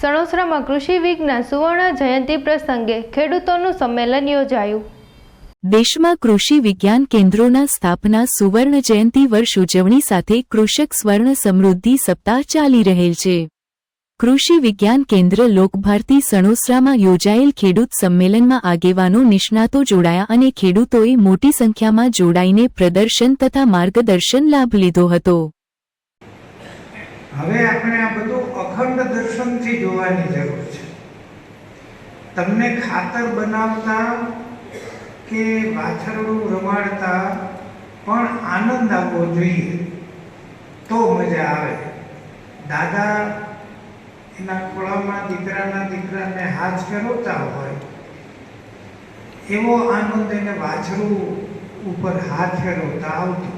સણોસરામાં કૃષિ વિજ્ઞાન સુવર્ણ જયંતિ પ્રસંગે ખેડૂતોનું સંમેલન યોજાયું. દેશમાં કૃષિ વિજ્ઞાન કેન્દ્રોના સ્થાપના સુવર્ણ જયંતિ વર્ષ ઉજવણી સાથે કૃષક સ્વર્ણ સમૃદ્ધિ સપ્તાહ ચાલી રહેલ છે. કૃષિ વિજ્ઞાન કેન્દ્ર લોકભારતી સણોસરામાં યોજાયેલ ખેડૂત સંમેલનમાં આગેવાનો નિષ્ણાતો જોડાયા અને ખેડૂતોએ મોટી સંખ્યામાં જોડાઈને પ્રદર્શન તથા માર્ગદર્શન લાભ લીધો હતો. હવે આપણે આ બધું અખંડ દર્શનથી જોવાની જરૂર છે. તમને ખાતર બનાવતા કે વાછરડું રમાડતા પણ આનંદ આવવો જોઈએ તો મજા આવે. દાદા એના ખોળામાં દીકરાના દીકરાને હાથ ફેરવતા હોય, એવો આનંદ એને વાછરું ઉપર હાથ ફેરવતા આવતો.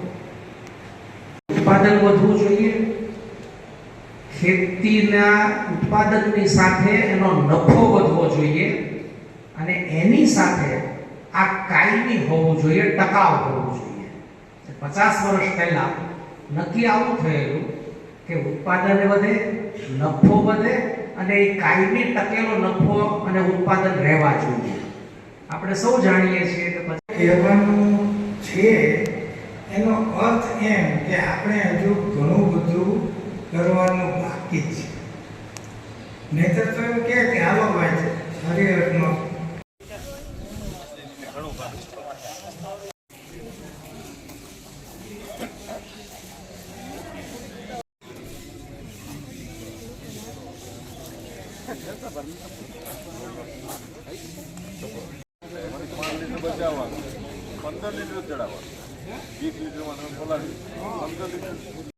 ઉત્પાદન વધવું જોઈએ. ખેતીના ઉત્પાદનની સાથે એનો નફો વધવો જોઈએ અને એની સાથે આ કાયમી હોવું જોઈએ, ટકાઉ હોવું જોઈએ. પચાસ વર્ષ પહેલા નક્કી આવું થયેલું કે ઉત્પાદન વધે, નફો વધે અને એ કાયમી ટકેલો નફો અને ઉત્પાદન રહેવા જોઈએ. આપણે સૌ જાણીએ છીએ કે પછી કહેવાનું છે, એનો અર્થ એમ કે આપણે હજુ ઘણું બધું કરવાનું બાકી છે નહીતર એમ કહે કે હાલો ભાઈ હરિહરનો પંદર લીટર ચડાવવાનું. વીસ લીટરમાં તમે ખોલાવી પંદર લીટર.